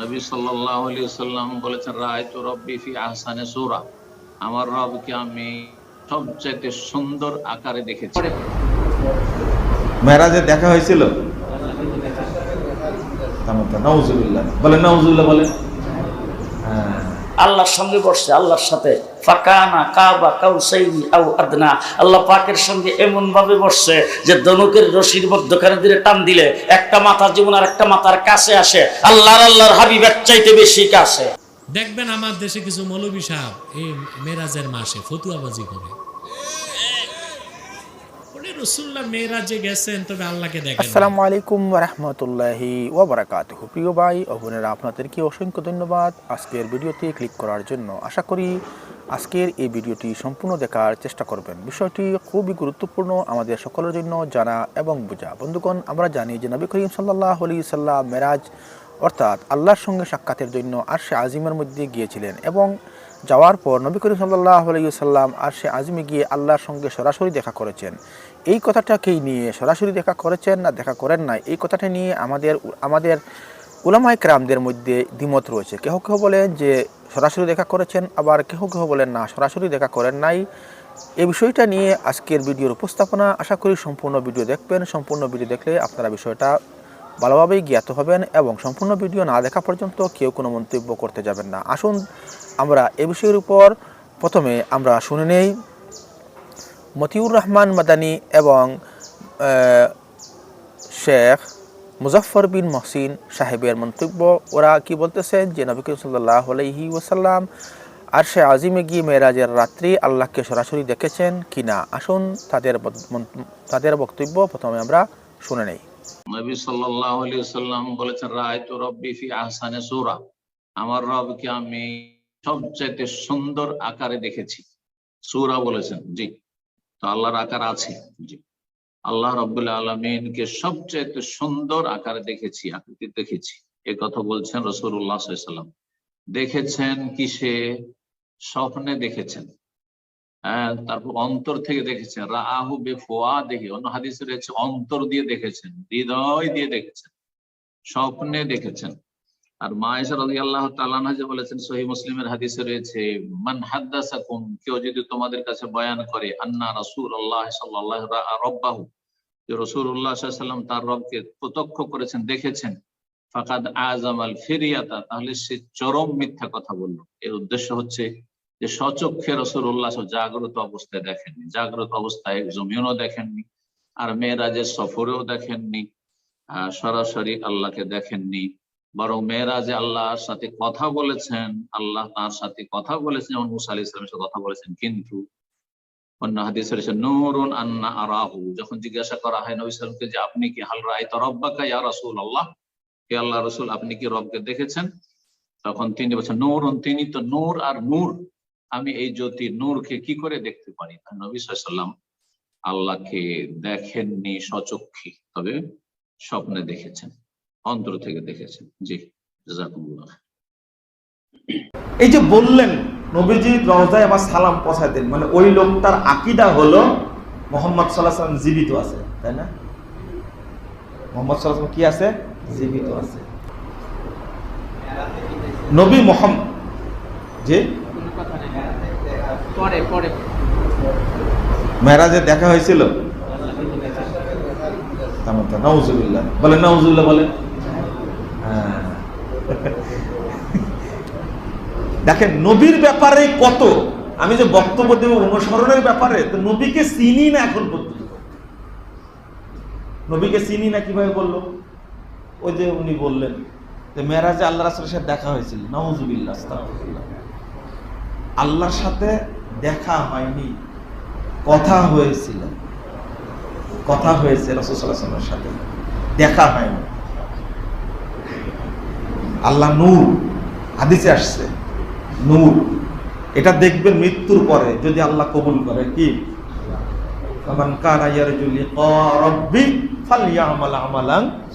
নবী সাল্লাহ সাল্লাম বলেছেন রায় রব্বি ফি আহসানে সৌরা। আমার রবকে আমি সবচেয়ে সুন্দর আকারে দেখেছি। মেরাজে দেখা হয়েছিল? বলে নজুল্লাহ বলে হ্যাঁ। আল্লাহর সঙ্গে বসছে আল্লাহর সাথে। ফাকানা কাবা কাউসাইনি আও আদনা। আল্লাহ পাকের সঙ্গে এমন ভাবে বসছে যে ধনুকের রশির মধ্যখানে দিলে টান দিলে একটা মাথা জীবন আর একটা মাথার কাছে আসে আল্লাহর আল্লাহর হাবিব চাইতে বেশি কাছে। দেখবেন আমার দেশে কিছু মৌলবী সাহেব এই মেরাজের মাসে ফতুয়াবাজি করে। আসসালামু আলাইকুম রহমতুল্লাহি প্রিয় ভাই ও বোনেরা আপনাদেরকে অসংখ্য ধন্যবাদ। আজকের ভিডিওতে ক্লিক করার জন্য আশা করি আজকের এই ভিডিওটি সম্পূর্ণ দেখার চেষ্টা করবেন। বিষয়টি খুবই গুরুত্বপূর্ণ আমাদের সকলের জন্য জানা এবং বোঝা। বন্ধুগণ, আমরা জানি যে নবী করিম সাল্লাহ আলি সাল্লাম মেরাজ, অর্থাৎ আল্লাহর সঙ্গে সাক্ষাতের জন্য আর সে আজিমের মধ্যে গিয়েছিলেন এবং যাওয়ার পর নবী করিম সাল্লাহ আলাইসাল্লাম আর সে আজমে গিয়ে আল্লাহর সঙ্গে সরাসরি দেখা করেছেন। এই কথাটাকেই নিয়ে সরাসরি দেখা করেছেন না দেখা করেন নাই, এই কথাটা নিয়ে আমাদের আমাদের উলামায় ক্রামদের মধ্যে দ্বিমত রয়েছে। কেহ কেহ বলেন যে সরাসরি দেখা করেছেন, আবার কেহ কেহ বলেন না, সরাসরি দেখা করেন নাই। এই বিষয়টা নিয়ে আজকের ভিডিওর উপস্থাপনা, আশা করি সম্পূর্ণ ভিডিও দেখবেন। সম্পূর্ণ ভিডিও দেখলে আপনারা বিষয়টা ভালোভাবেই জ্ঞাত হবেন এবং সম্পূর্ণ ভিডিও না দেখা পর্যন্ত কেউ কোনো মন্তব্য করতে যাবেন না। আসুন, আমরা এ বিষয়ের উপর প্রথমে আমরা শুনে নেই। মতিউর রহমান মাদানি এবং শেখ মুজফর বিন মহসিন সাহেবের মন্তব্য, ওরা কি বলতেছেন? যে নবী করিম সাল্লাহ আলহি ওসাল্লাম আর সে আজিমে গিয়ে মেয়েরাজের রাত্রি আল্লাহকে সরাসরি দেখেছেন কি না? আসুন তাদের তাদের বক্তব্য প্রথমে আমরা শুনে নেই। নবী সাল্লাল্লাহু আলাইহি সাল্লাম বলেছেন, রাআইতু রব্বি ফি আহসানি সূরা। আমার রবকে আমি সবচেয়ে সুন্দর আকারে দেখেছি। সূরা বলেছেন, জি। তো আল্লাহর আকার আছে, জি। আল্লাহ রাব্বুল আলামিনকে সবচেয়ে সুন্দর আকারে দেখেছি, আকৃতি দেখেছি। এ কথা বলছেন আলাইহি সাল্লাম দেখেছেন কিসে স্বপ্নে দেখেছেন। হ্যাঁ তারপর অন্তর থেকে দেখেছেন। রাহু বেফোয়া দেখে, অন্য হাদিসে রয়েছে, অন্তর দিয়ে দেখেছেন, হৃদয় দিয়ে দেখেছেন, স্বপ্নে দেখেছেন। আর মায়েশা রাজি আল্লাহ তালানা যে বলেছেন সহি মুসলিমের হাদিসে রয়েছে, মান হাদ্দাসাকুম কেউ যদি তোমাদের কাছে বয়ান করে, আন্না রাসূল আল্লাহ সাল্লাল্লাহু রব্বাহু যে রসুল্লাহ সাল্লাম তার রবকে প্রত্যক্ষ করেছেন, দেখেছেন, ফাকাদ আজম আল ফিরিয়াতা, তাহলে সে চরম মিথ্যা কথা বলল। এর উদ্দেশ্য হচ্ছে যে সচক্ষে রসুল্লাহ জাগ্রত অবস্থায় দেখেননি, জাগ্রত অবস্থায় জমিনও দেখেননি, আর মেয়েরাজের সফরেও দেখেননি সরাসরি আল্লাহকে দেখেননি, বরং মেয়েরাজে আল্লাহর সাথে কথা বলেছেন, আল্লাহ তার সাথে কথা বলেছেন, যেমন মুসা আলি ইসলামের সাথে কথা বলেছেন, কিন্তু অন্য হাদিস রয়েছে, নুরুন আন্না আরাহু। যখন জিজ্ঞাসা করা হয় নবী সালামকে যে, আপনি কি, হাল রায় রব্বাকা ইয়া রাসূল আল্লাহ হে আল্লাহ রসুল, আপনি কি রবকে দেখেছেন? তখন তিনি বলছেন, নূরুন, তিনি তো নূর আর নূর। আমি এই জ্যোতি নূরকে কি করে দেখতে পারি? নবী সাল্লাম আল্লাহকে দেখেননি সচক্ষে তবে স্বপ্নে দেখেছেন, অন্তর থেকে দেখেছেন। জি জাজাকুমুল্লাহ এই যে বললেন নবীজি রওজায় আমার সালাম পৌঁছায় দেন মানে ওই লোকটার আকিদা হলো মোহাম্মদ সাল্লাহ সাল্লাম জীবিত আছে তাই না? মোহাম্মদ সাল্লাহ কি আছে? জীবিত আছে। নবী মোহাম্মদ যে মেরাজে দেখা হয়েছিল? বলে নাউজুবিল্লাহ বলে হ্যাঁ। দেখেন, নবীর ব্যাপারে কত? আমি যে বক্তব্য দেব অনুসরণের ব্যাপারে, তো নবীকে চিনি না এখন পর্যন্ত। নবীকে চিনি না কীভাবে বলল? ওই যে উনি বললেন যে মেরাজে আল্লাহ রাসুলের সাথে দেখা হয়েছিল। নাউজুবিল্লাহ আল্লাহর সাথে দেখা হয়নি, কথা হয়েছিল। কথা হয়েছে রসুলের সাথে। দেখা হয়নি। আল্লাহ নূর, হাদিসে আসছে। নূর। এটা দেখবেন মৃত্যুর পরে, যদি আল্লাহ কবুল করে, কি?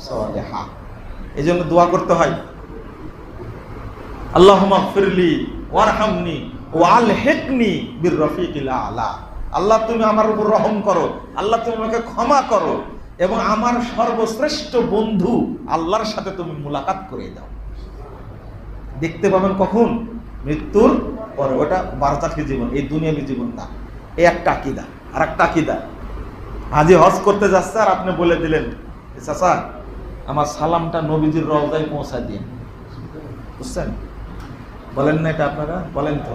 সালিহা। এজন্য দোয়া করতে হয়। আল্লাহুম্মা ফিরলি ওয়ারহামনি ওয়ালহিকনি বির রফিকিল আলা। আল্লাহ তুমি আমার উপর রহম করো, আল্লাহ তুমি আমাকে ক্ষমা করো, এবং আমার সর্বশ্রেষ্ঠ বন্ধু আল্লাহর সাথে তুমি মুলাকাত করে দাও। দেখতে পাবেন কখন? মৃত্যুর পরে, ওটা বারজাখি জীবন, এই দুনিয়াবী জীবন না। এই একটা আকিদা আর একটা আকিদা। হাজি হজ করতে যাচ্ছে আর আপনি বলে দিলেন চাচা, আমার সালামটা নবীজির রওজায় পৌঁছা দিয়ে বুঝছেন? বলেন না এটা আপনারা? বলেন তো।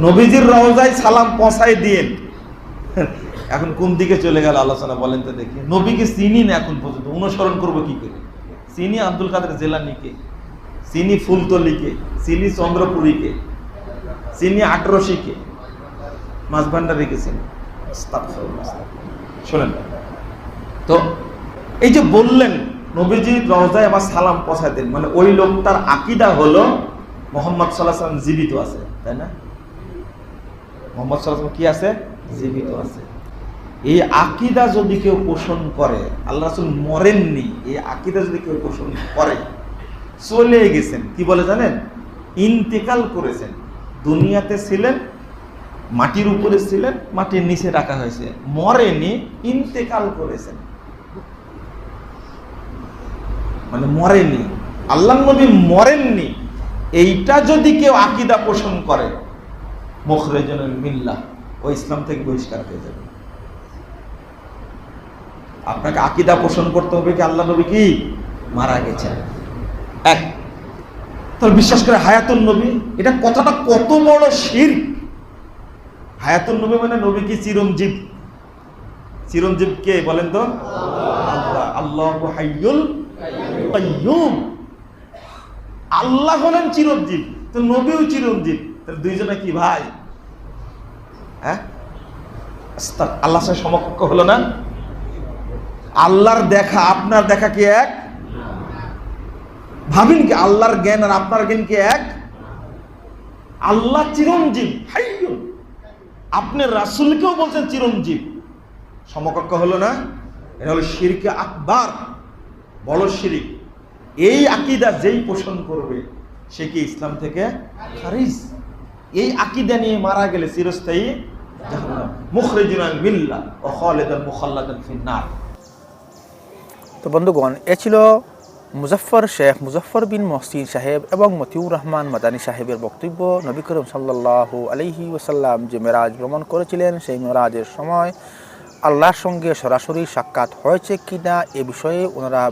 নবীজির রওজায় সালাম পৌঁছায় দিয়েন। এখন কোন দিকে চলে গেল আলোচনা বলেন তো দেখি। নবীকে চিনি না এখন পর্যন্ত, অনুসরণ করব কি করে? চিনি আব্দুল কাদের জেলানিকে। চিনি ফুলতলিকে, চিনি চন্দ্রপুরীকে চিনি আটরশিকে মাছ ভান্ডারিকে চিনি। শোনেন। তো এই যে বললেন, নবীজি রওজায় আমার সালাম পৌঁছায় দেন মানে ওই লোকটার আকিদা হলো মোহাম্মদ সাল্লাহ জীবিত আছে, তাই না? মোহাম্মদ সাল্লাহ কি আছে? জীবিত আছে। এই আকিদা যদি কেউ পোষণ করে, আল্লাহ রাসুল মরেননি, এই আকিদা যদি কেউ পোষণ করে চলে গেছেন। কি বলে জানেন? ইন্তেকাল করেছেন। দুনিয়াতে ছিলেন, মাটির উপরে ছিলেন, মাটির নিচে রাখা হয়েছে। মরেনি, ইন্তেকাল করেছেন। মানে মরেনি। আল্লাহ নবী মরেননি। এইটা যদি কেউ আকিদা পোষণ করে মুখরেজনের মিল্লা ও ইসলাম থেকে বহিষ্কার হয়ে যাবে। আপনাকে আকিদা পোষণ করতে হবে কি? আল্লাহ নবী কি? মারা গেছেন। এক। তাহলে বিশ্বাস করে হায়াতুল নবী, এটা কথাটা কত বড় শির। হায়াতুল নবী মানে নবী কি চিরঞ্জীব? চিরঞ্জীব কে বলেন তো? আল্লাহ। আল্লাহ আল্লাহ হলেন চিরঞ্জীব, তো নবীও চিরঞ্জীব। তাহলে দুইজনে কি ভাই? হ্যাঁ? আল্লাহ সমকক্ষ হলো না? আল্লাহর দেখা, আপনার দেখা কি এক? ভাবিন কি আল্লাহর জ্ঞান আর আপনার জ্ঞান কি এক? আল্লাহ চিরঞ্জীব। আপনি রাসুলকেও বলছেন চিরঞ্জীব। সমকক্ষ হলো না, এটা হলো শিরকে আকবার। বড় শিরিক। এই আকিদা যেই পোষণ করবে, সে কি ইসলাম থেকে খারিজ? এই আকিদা নিয়ে মারা গেলে চিরস্থায়ী তো বন্ধুগণ, এ ছিল মুজফর শেখ মুজফর বিন মহসিন সাহেব এবং মতিউর রহমান মাদানী সাহেবের বক্তব্য নবী করিম সাল্লাহ আলহি ওসাল্লাম যে মেরাজ ভ্রমণ করেছিলেন, সেই মেরাজের সময় আল্লাহর সঙ্গে সরাসরি সাক্ষাৎ হয়েছে কি না এ বিষয়ে ওনারা,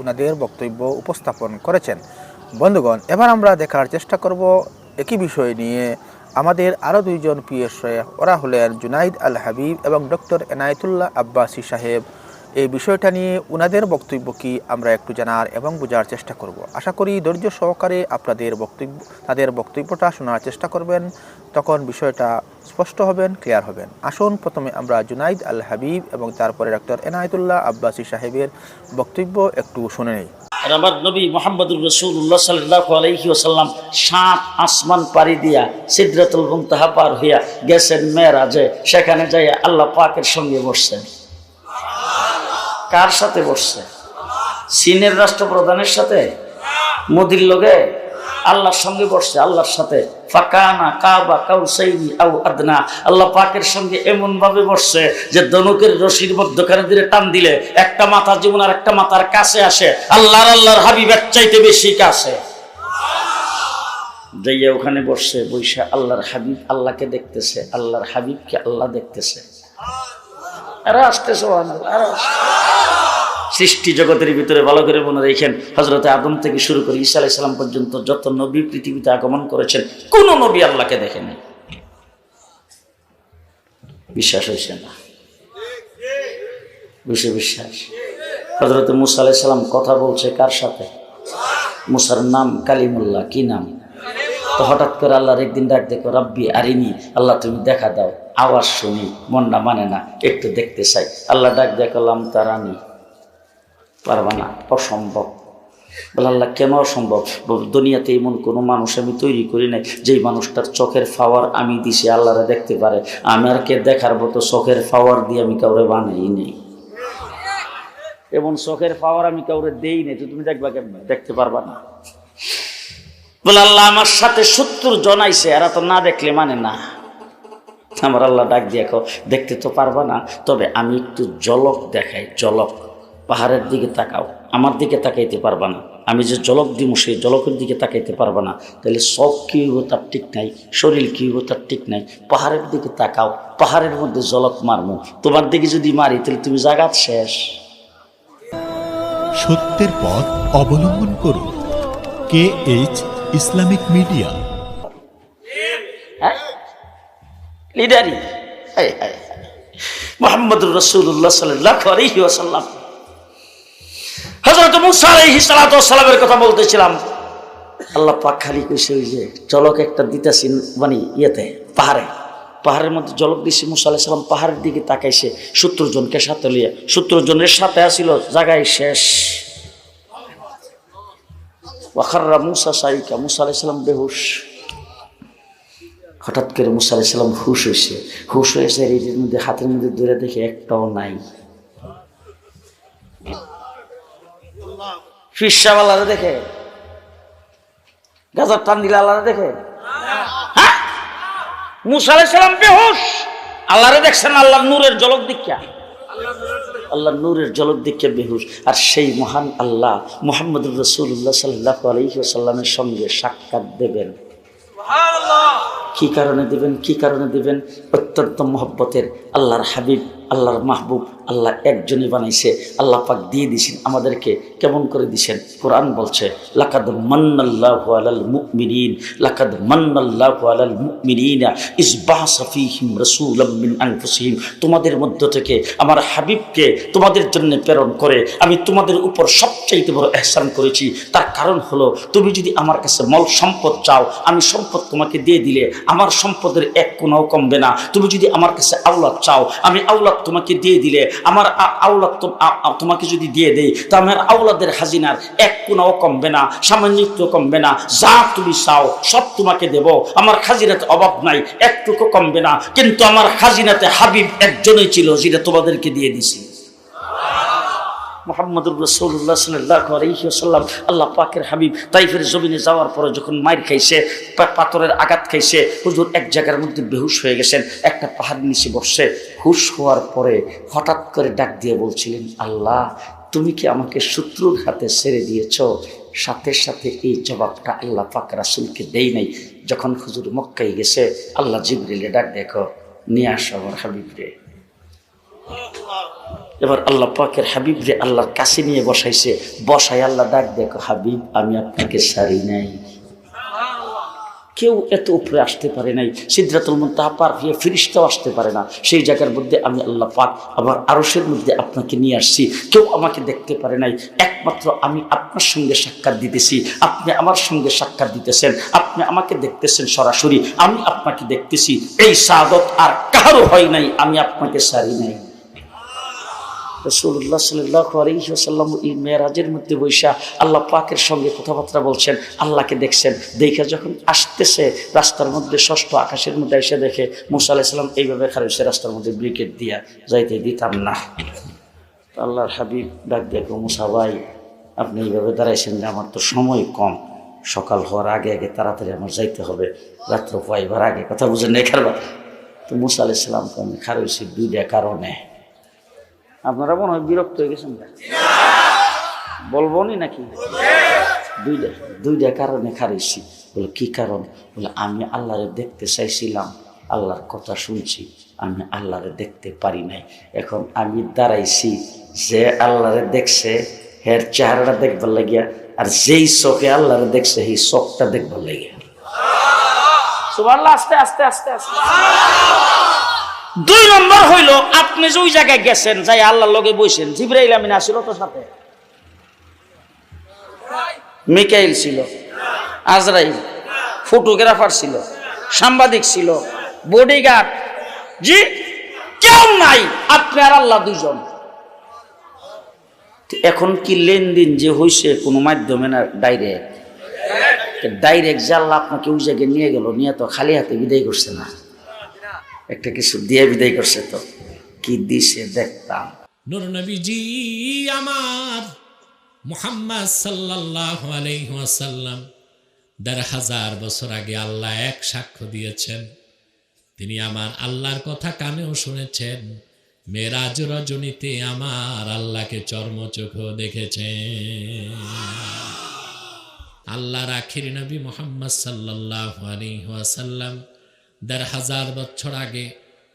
ওনাদের বক্তব্য উপস্থাপন করেছেন। বন্ধুগণ, এবার আমরা দেখার চেষ্টা করব একই বিষয় নিয়ে। আমাদের আরও দুইজন পিএস শেখ, ওরা হলেন জুনাইদ আল হাবিব এবং ডক্টর এনায়েতুল্লাহ আব্বাসী সাহেব। এই বিষয়টা নিয়ে ওনাদের বক্তব্য কি আমরা একটু জানার এবং বোঝার চেষ্টা করব। আশা করি ধৈর্য সহকারে আপনাদের বক্তব্য, তাদের বক্তব্যটা শোনার চেষ্টা করবেন। তখন বিষয়টা স্পষ্ট হবেন, ক্লিয়ার হবেন। আসুন, প্রথমে আমরা জুনাইদ আল হাবিব এবং তারপরে ডক্টর এনায়েতুল্লাহ আব্বাসী সাহেবের বক্তব্য একটু শুনে নেই। আমার নবী মোহাম্মদুর রসুল্লাহ সাল্লাহ আলহি ওসাল্লাম সাত আসমান পাড়ি দিয়া সিদ্রাতুল মুমতাহা পার হইয়া গেছেন সেখানে যাইয়া আল্লাহ পাকের সঙ্গে বসছেন। কার সাথে বসছে? চীনের রাষ্ট্রপ্রধানের সাথে? মোদির লোকে আল্লাহর সঙ্গে বসছে, আল্লাহর সাথে। ফাকানা কাবা কাউসাইনি আউ আদনা। আল্লাহ পাকের সঙ্গে এমন ভাবে বসছে যে ধনুকের রশির মধ্যখানে দিলে টান দিলে একটা মাথা যেমন আর একটা মাথার কাছে আসে। আল্লাহর আল্লাহর হাবিব চাইতে বেশি কাছে। যাইয়া ওখানে বসছে বৈশা আল্লাহর হাবিব আল্লাহকে দেখতেছে, আল্লাহর হাবিবকে আল্লাহ দেখতেছে। আরে আসতেছে আরে সৃষ্টি জগতের ভিতরে ভালো করে মনে রেখেন হজরতে আদম থেকে শুরু করে ঈসা আলাইসাল্লাম পর্যন্ত যত নবী পৃথিবীতে আগমন করেছেন, কোন নবী আল্লাহকে দেখেনি। বিশ্বাস হয়েছে না? বুঝে বিশ্বাস। হজরত মুসা আলাইসাল্লাম কথা বলছে কার সাথে? মুসার নাম কালিমুল্লাহ, কি নাম? তো হঠাৎ করে আল্লাহর একদিন ডাক দেখো রাব্বি আরিনি, আল্লাহ তুমি দেখা দাও, আওয়াজ শুনি, মনটা মানে না, একটু দেখতে চাই। আল্লাহ ডাক দেখলাম তারানি পারবা না, অসম্ভব। বলে আল্লাহ, কেন অসম্ভব? দুনিয়াতে এমন কোনো মানুষ আমি তৈরি করি নাই, যেই মানুষটার চোখের ফাওয়ার আমি দিছি, আল্লাহরে দেখতে পারে। আমি আর কে দেখার মতো চোখের ফাওয়ার দিয়ে আমি কাউরে বানাই নেই। এমন চোখের পাওয়ার আমি কাউরে দেই নাই, তো তুমি দেখবা কেমন? দেখতে পারবা না। বলে আল্লাহ, আমার সাথে সত্তর জন আইছে, এরা তো না দেখলে মানে না। আমার আল্লাহ ডাক দিয়ে দেখতে তো পারবা না, তবে আমি একটু জলক দেখাই জলক পাহাড়ের দিকে তাকাও আমার দিকে তাকাইতে পারবা না। আমি যে জলক দিব সেই জলকের দিকে তাকাইতে পারবা না। তাহলে সব কি হইব তার ঠিক নাই? শরীর কি হইব তার ঠিক নাই? পাহাড়ের দিকে তাকাও পাহাড়ের মধ্যে জলক মারমু। তোমার দিকে যদি মারি তাহলে তুমি জাগাত শেষ। সত্যের পথ অবলম্বন করুন। K H Islamic media. হ্যাঁ? লিডারি। মোহাম্মদুর রসুল্লাহ সাল্লাহ আলহি ওসাল্লাম হজরত মুসা আলহি কথা বলতেছিলাম। আল্লাহ পাক খালি কইছে ওই যে জলক একটা দিতেছি মানে ইয়েতে, পাহাড়ে। পাহাড়ের মধ্যে জলক দিছি, মুসা আলাহ সাল্লাম পাহাড়ের দিকে তাকাইছে, সত্তর জনকে সাথে লিয়ে সত্তর সাথে আসিল, জায়গায় শেষ। ওয়াখাররা মুসা সাইকা, মুসা আলাহ সাল্লাম বেহুশ। হঠাৎ করে মুসা আলাইসাল্লাম হুশ হয়েছে হুশ হয়েছে এর মধ্যে, হাতের মধ্যে দূরে দেখে একটাও নাই। ফিসাওয়ালারা দেখে? গাজার টান দিলে আল্লাহরে দেখে? হ্যাঁ? মুসা আলাইসাল্লাম বেহুশ। আল্লাহরে দেখছেন আল্লাহ নূরের জলক দীক্ষা। আল্লাহ নূরের জলক দীক্ষা বেহুশ। আর সেই মহান আল্লাহ মোহাম্মদ রসুল্লাহ সাল্লাহ আলহিসাল্লামের সঙ্গে সাক্ষাৎ দেবেন। কি কারণে দিবেন? কি কারণে দিবেন? অত্যন্ত মহব্বতের আল্লাহর হাবিব আল্লাহর মাহবুব আল্লাহ একজনই বানাইছে, আল্লাহ পাক দিয়ে দিছেন, আমাদেরকে কেমন করে দিছেন? কোরআন বলছে, লাকাদ মান্নাল্লাহু আলাল মুমিনিন, লাকাদ মান্নাল্লাহু আলাল মুমিনিনা ইস বাআসা ফীহিম রাসূলাম মিন আনফুসিহিম। তোমাদের মধ্য থেকে আমার হাবিবকে তোমাদের জন্য প্রেরণ করে আমি তোমাদের উপর সবচাইতে বড় এহসান করেছি। তার কারণ হলো, তুমি যদি আমার কাছে মল সম্পদ চাও, আমি সম্পদ তোমাকে দিয়ে দিলে আমার সম্পদের এক কোনাও কমবে না। তুমি যদি আমার কাছে আওলাদ চাও, আমি আওলাদ তোমাকে দিয়ে দিলে আমার আওলাদ তোমাকে যদি দিয়ে দেই, তো আমার আওলাদের হাজিনার এক কোনাও কমবে না, সামান্যিত্ব কমবে না, যা তুমি চাও, সব তোমাকে দেব। আমার খাজিনাতে অভাব নাই, একটুকু কমবে না। কিন্তু আমার খাজিনাতে হাবিব একজনই ছিল, যেটা তোমাদেরকে দিয়ে দিছি। মোহাম্মদুর রসৌল্লাহ সাল্লাহ আলহিহাল্লাম আল্লাহ পাকের হাবিব তাইফের জমিনে যাওয়ার পরে যখন মাইর খাইছে পাথরের আঘাত খাইছে, হুজুর এক জায়গার মধ্যে বেহুশ হয়ে গেছেন, একটা পাহাড় নিচে বসছে। হুশ হওয়ার পরে হঠাৎ করে ডাক দিয়ে বলছিলেন, আল্লাহ, তুমি কি আমাকে শত্রুর হাতে ছেড়ে দিয়েছ? সাথে সাথে এই জবাবটা আল্লাহ পাক রাসুলকে দেই নাই। যখন হুজুর মক্কাই গেছে, আল্লাহ জিবরিলে ডাক দেখো, নিয়ে আসো আমার হাবিব রে। এবার আল্লাহ পাকের হাবিব রে আল্লাহর কাছে নিয়ে বসাইছে বসাই আল্লাহ ডাক দেখো, হাবিব, আমি আপনাকে সারি নাই। কেউ এত উপরে আসতে পারে নাই সিদ্ধাতুল মুন্তাহা পার হয়ে ফিরিস্তাও আসতে পারে না। সেই জায়গার মধ্যে আমি আল্লাহ পাক আবার আরসের মধ্যে আপনাকে নিয়ে আসছি, কেউ আমাকে দেখতে পারে নাই। একমাত্র আমি আপনার সঙ্গে সাক্ষাৎ দিতেছি, আপনি আমার সঙ্গে সাক্ষাৎ দিতেছেন, আপনি আমাকে দেখতেছেন সরাসরি, আমি আপনাকে দেখতেছি। এই সাদত আর কারও হয় নাই, আমি আপনাকে সারি নাই। রসুল্লাহ সাল্লাহ আলহিহাসাল্লাম এই মেয়েরাজের মধ্যে বৈশা আল্লাহ পাকের সঙ্গে কথাবার্তা বলছেন, আল্লাহকে দেখছেন। দেখে যখন আসতেছে, রাস্তার মধ্যে ষষ্ঠ আকাশের মধ্যে এসে দেখে, মুসা আলাইসাল্লাম এইভাবে খারাইছে রাস্তার মধ্যে ব্রিকেট দিয়া যাইতে দিতাম না। আল্লাহর হাবিব ডাক দেখো মুসা ভাই, আপনি এইভাবে দাঁড়াইছেন যে আমার তো সময় কম। সকাল হওয়ার আগে আগে তাড়াতাড়ি আমার যাইতে হবে। রাত্র পাইবার আগে কথা বুঝে নেই খারবা তো মুসা আলাইসাল্লাম আমি খারাইছি দুইটা কারণে। আপনারা মনে হয় বিরক্ত হয়ে গেছেন না? বলব নি নাকি? দুইটা দুইটা কারণে খারাইছি বলে, কি কারণ? বলে, আমি আল্লাহরে দেখতে চাইছিলাম, আল্লাহর কথা শুনছি, আমি আল্লাহরে দেখতে পারি নাই। এখন আমি দাঁড়াইছি, যে আল্লাহরে দেখছে, হের চেহারাটা দেখবার লাগিয়া, আর যেই চোখে আল্লাহরে দেখছে, সেই চোখটা দেখবার লাগিয়া। আস্তে আস্তে আস্তে আস্তে। দুই নম্বর হইল, আপনি যে ওই জায়গায় গেছেন, যাই আল্লাহর লগে বইছেন, জিব্রাইল আমিন আসিল তো সাথে? মিকাইল ছিল, আজরাইল, ফটোগ্রাফার ছিল, সাংবাদিক ছিল বডিগার্ড জি, কেউ নাই, আপনি আর আল্লাহ দুইজন। তো এখন কি লেনদেন যে হয়েছে কোনো মাধ্যমে না ডাইরেক্ট ডাইরেক্ট যে আল্লাহ আপনাকে ওই জায়গায় নিয়ে গেল, নিয়ে তো খালি হাতে বিদায় করছে না। একটা কিছু দিয়ে বিদায় করছে তো। কি দিছে দেখতাম নবীজি আমার মুহাম্মদ সাল্লাল্লাহু আলাইহি ওয়াসাল্লাম দেড় হাজার বছর আগে আল্লাহ এক সাক্ষ্য দিয়েছেন। তিনি আমার আল্লাহর কথা কানেও শুনেছেন। মেরাজ রজনীতে আমার আল্লাহকে চর্মচোখ দেখেছে আল্লাহর আখির নবী মোহাম্মদ সাল্লাহ আলী ওয়াসাল্লাম দেড় হাজার বছর আগে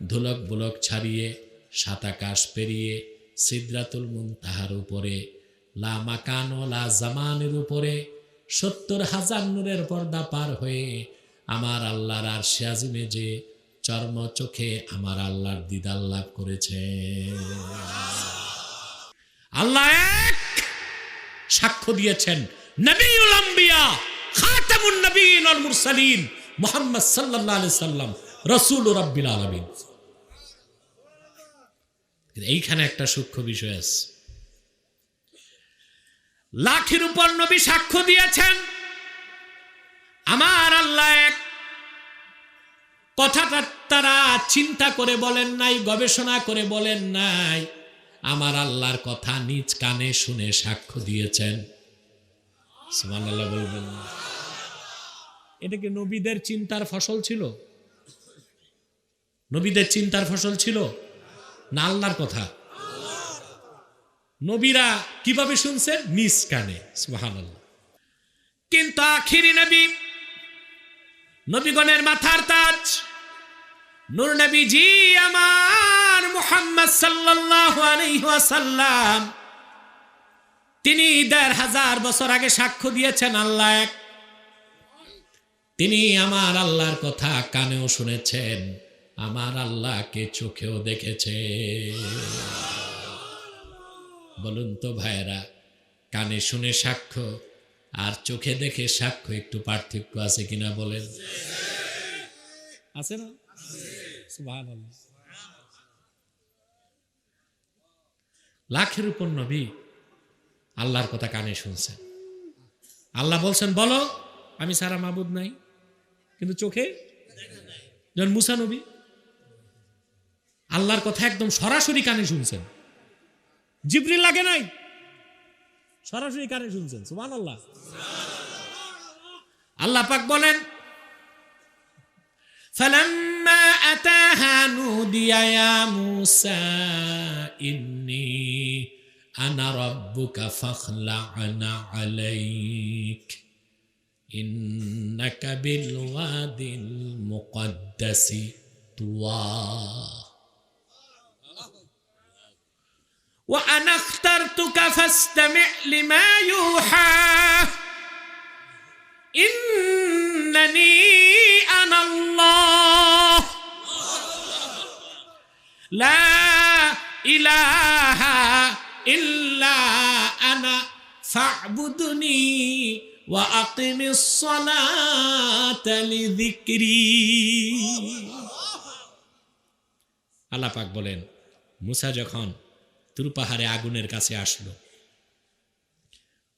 ধুলক বুলক ছাড়িয়ে সাতাকাশ পেরিয়ে সিদ্রাতুল মুনতাহার উপরে, লা মাকান ও লা জামানের উপরে সত্তর হাজার নূরের পর্দা পার হয়ে আমার আল্লাহর আর আজিমে যে চর্ম চোখে আমার আল্লাহর দিদার লাভ করেছে। আল্লাহ এক সাক্ষ্য দিয়েছেন আম্বিয়া, খাতামুন নবীন মুরসালিন। মুহাম্মদ আলাইহি সাল্লাম, রাসূল রাব্বিল আলামিন। এইখানে একটা সূক্ষ্ম বিষয় আছে। লাখের উপর নবী সাক্ষ্য দিয়েছেন, আমার আল্লাহ এক কথাটা তারা চিন্তা করে বলেন নাই, গবেষণা করে বলেন নাই, আমার আল্লাহর কথা নিজ কানে শুনে সাক্ষ্য দিয়েছেন। সুবহানাল্লাহ বলবেন না। এটা কি নবীদের চিন্তার ফসল ছিল? নবীদের চিন্তার ফসল ছিল? না আল্লাহর কথা। নবীরা কীভাবে শুনছেন? নিজ কানে কিন্তু আখিরি নবী, নবীগণের মাথার তাজ, নুর নূর নবীজি আমার মুহাম্মদ ওয়াসাল্লাম, তিনি দেড় হাজার বছর আগে সাক্ষ্য দিয়েছেন আল্লাহ এক তিনি আমার আল্লাহর কথা কানেও শুনেছেন আমার আল্লাহকে চোখেও দেখেছে বলুন তো ভাইয়েরা কানে শুনে সাক্ষ্য আর চোখে দেখে সাক্ষ্য একটু পার্থক্য আছে কিনা বলেন। আছে না। লাখের উপর নবী আল্লাহর কথা কানে শুনছেন। আল্লাহ বলছেন বলো আমি সারা মাবুদ নাই। কিন্তু চোখে যেমন মুসা নবী আল্লাহর কথা একদম সরাসরি কানে শুনছেন জিবরিল লাগে নাই সরাসরি কানে শুনছেন সুমান আল্লাহ আল্লাহ পাক বলেন فلما أتاها نودي يا موسى إني أنا ربك فاخلع عليك إنك بالوادي المقدس طوى. وأنا اخترتك فاستمع لما يوحى. إنني أنا الله. لا إله إلا أنا فاعبدني. وأقم الصلاة لذكري আল্লাহ পাক বলেন মুসা যখন তুর পাহাড়ে আগুনের কাছে আসলো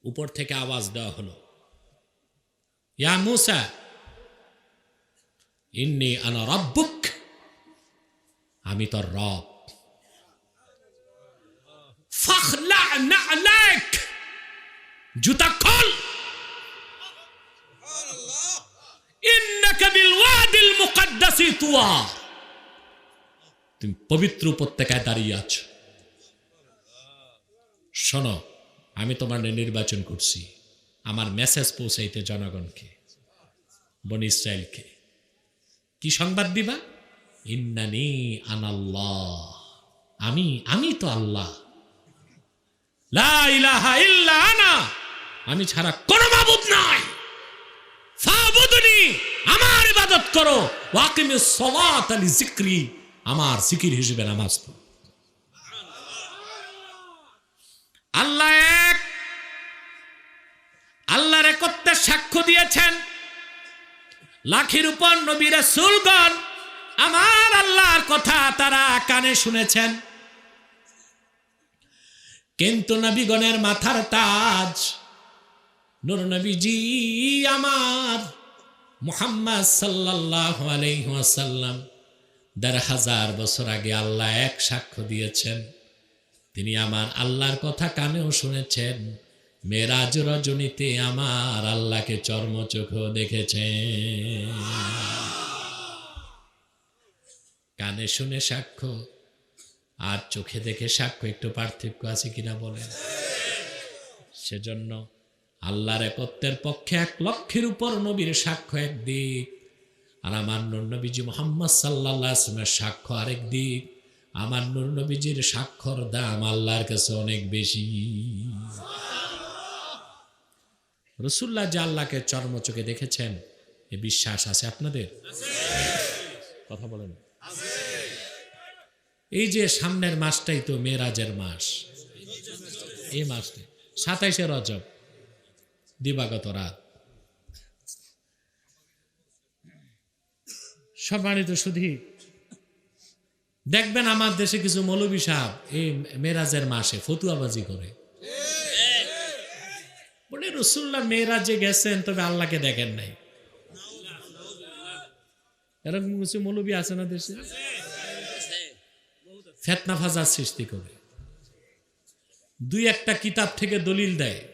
উপর থেকে আওয়াজ দেওয়া হলো ইয়া মুসা ইন্নি আনা রব্বুক আমি তোর রব ফাখলা নালাক জুতা খোল বিল ওয়াদিল মুকদ্দাসি তুয়া। তুমি পবিত্র উপত্যকায় দাঁড়িয়ে আছো। শোনো, আমি তোমার নির্বাচন করছি। আমার মেসেজ পৌঁছাইতে জনগণকে, বন ইসরায়েলকে কি সংবাদ দিবা? ইন্নানি আনাল্লাহ। আমি আমি তো আল্লাহ। আনা। আমি ছাড়া কোনো মাবুদ নাই। আমার ইবাদত করো। ওয়াকিমিস সালাত আলি যিকরি। আমার জিকির হিসেবে নামাজ পড়ো। আল্লাহ এক। আল্লাহর একত্রের সাক্ষ্য দিয়েছেন। লাখের উপর নবী রাসূলগণ আমার আল্লাহর কথা তারা কানে শুনেছেন। কিন্তু নবীগণের মাথার তাজ, নূর নবীজি আমার মুহাম্মদ সাল্লাল্লাহু আলাইহি ওয়াসাল্লাম দেড় হাজার বছর আগে আল্লাহ এক সাক্ষ্য দিয়েছেন। তিনি আমার আল্লাহর কথা কানেও শুনেছেন। মেরাজ রজনীতে আমার আল্লাহকে চর্ম চর্মচোখ দেখেছেন। কানে শুনে সাক্ষ্য, আর চোখে দেখে সাক্ষ্য একটু পার্থক্য আছে কিনা বলেন। সেজন্য আল্লাহর একত্বের পক্ষে এক লক্ষের উপর নবীর সাক্ষ্য একদিক। আর আমার নূর নবীজি মোহাম্মদ আসলামের সাক্ষ্য আরেক দিক। আমার নূর নবীজির সাক্ষর দাম আল্লাহর কাছে অনেক বেশি। রসুল্লাহ যে আল্লাহকে চর্মচোখে দেখেছেন, এ বিশ্বাস আছে আপনাদের? কথা বলেন। এই যে সামনের মাসটাই তো মেরাজের মাস। এই মাসটা সাতাইশে রজব। দিবাগত রাত। সম্মানিত শুধু দেখবেন আমার দেশে কিছু মৌলবী সাহেব এই মেরাজের মাসে ফতুয়াবাজি করে। বলে রসুল্লাহ মেয়েরাজে গেছেন, তবে আল্লাহকে দেখেন নাই। এরকম কিছু মৌলবী আছে না দেশে? ফেতনা ফাজার সৃষ্টি করে। দুই একটা কিতাব থেকে দলিল দেয়।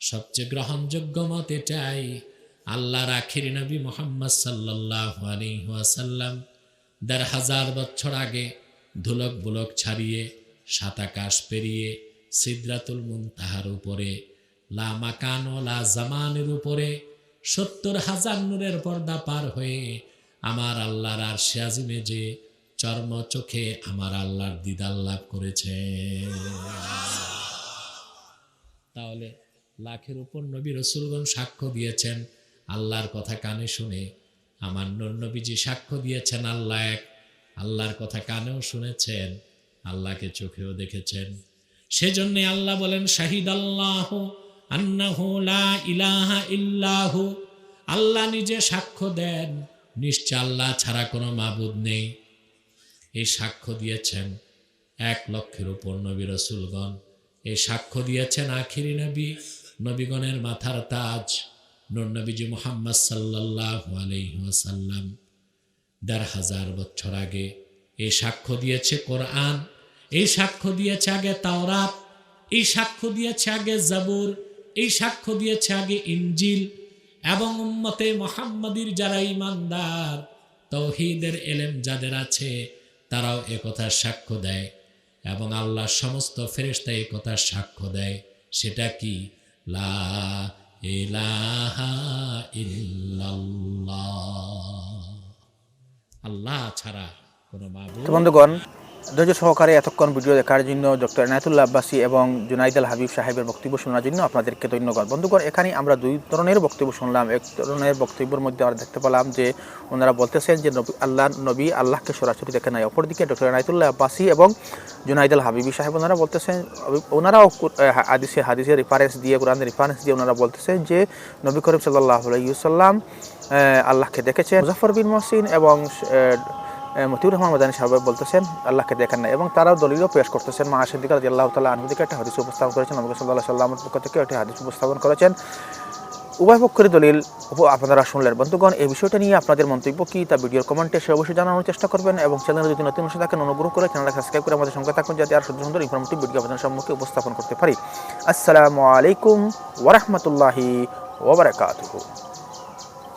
সবচেয়ে গ্রহণযোগ্য মত এটাই, আল্লাহর আখির নবী মোহাম্মদ সাল্লাহ আলহাসাল্লাম দেড় হাজার বছর আগে ধুলক বুলক ছাড়িয়ে, সাত আকাশ পেরিয়ে, সিদ্রাতুল মুনতাহার উপরে, লা মাকান লা জামানের উপরে সত্তর হাজার নূরের পর্দা পার হয়ে আমার আল্লাহর আর আজিমে যে চর্ম চোখে আমার আল্লাহর দিদার লাভ করেছে। তাহলে লাখের উপর নবী রসুলগণ সাক্ষ্য দিয়েছেন। আল্লাহর কথা কানে শুনে আমার নবীজি সাক্ষ্য দিয়েছেন আল্লাহ এক। আল্লাহর কথা কানেও শুনেছেন, আল্লাহকে চোখেও দেখেছেন। সেজন্য আল্লাহ বলেন শাহিদ আল্লাহ আন্নাহু লা ইলাহা ইল্লাহু। আল্লাহ নিজে সাক্ষ্য দেন, নিশ্চয় আল্লাহ ছাড়া কোনো মাবুদ নেই। এই সাক্ষ্য দিয়েছেন এক লক্ষের উপর নবী রসুলগণ। এই সাক্ষ্য দিয়েছেন আখিরি নবী। নবীগণের মাথার তাজ নবীজি মোহাম্মদ সাল্লাহ আলহিহাসাল্লাম দেড় হাজার বছর আগে এই সাক্ষ্য দিয়েছে কোরআন, এই সাক্ষ্য দিয়েছে আগে তাওরাত, এই সাক্ষ্য দিয়েছে আগে জাবুর, এই সাক্ষ্য দিয়েছে আগে ইঞ্জিল এবং উম্মতে মোহাম্মদীর যারা ইমানদার তৌহিদের এলেম যাদের আছে তারাও একথার সাক্ষ্য দেয় এবং আল্লাহ সমস্ত ফেরেস্তা একথার সাক্ষ্য দেয়। সেটা কি? লা ইলাহা ইল্লাল্লাহ। আল্লাহ ছাড়া কোনো বন্ধুগণ ধৈর্য সহকারে এতক্ষণ ভিডিও দেখার জন্য ডক্টর এনায়তুল্লাহ আব্বাসী এবং জুনাইদ আল হাবিব সাহেবের বক্তব্য শোনার জন্য আপনাদেরকে ধন্যবাদ। বন্ধুগণ, এখানে আমরা দুই ধরনের বক্তব্য শুনলাম। এক ধরনের বক্তব্যের মধ্যে আমরা দেখতে পেলাম যে ওনারা বলতেছেন যে নবী আল্লাহ নবী আল্লাহকে সরাসরি দেখে নাই। অপরদিকে ডক্টর এনায়তুল্লাহ আব্বাসী এবং জুনাইদ আল হাবিবি সাহেব ওনারা বলতেছেন, ওনারাও হাদিসে হাদিসের রেফারেন্স দিয়ে, কোরআনের রেফারেন্স দিয়ে ওনারা বলতেছেন যে নবী করিম সাল্লাহ আলাইসাল্লাম আল্লাহকে দেখেছেন। মুজাফর বিন মহসিন এবং মতিউর রহমান মাদানী সাহেব বলতেছেন, আল্লাহকে দেখেন না এবং তারাও দলিলও পেশ করতেছেন। মা সিদ্দিক রাজি আল্লাহ তালা আনহুদিকে একটা হাদিস উপস্থাপন করেছেন। নবী সাল্লাহ সাল্লামের পক্ষ থেকে একটি হাদিস উপস্থাপন করেছেন। উভয় পক্ষের দলিল আপনারা শুনলেন। বন্ধুগণ, এই বিষয়টা নিয়ে আপনাদের মন্তব্য কি তা ভিডিওর কমেন্টে সে অবশ্যই জানানোর চেষ্টা করবেন এবং চ্যানেলে যদি নতুন এসে থাকেন, অনুগ্রহ করে চ্যানেলটা সাবস্ক্রাইব করে আমাদের সঙ্গে থাকুন যাতে আর সুন্দর সুন্দর ইনফরমেটিভ ভিডিও আপনাদের সম্মুখে উপস্থাপন করতে পারি। আসসালামু আলাইকুম ওরহমতুল্লাহি ওবরাকাতুহু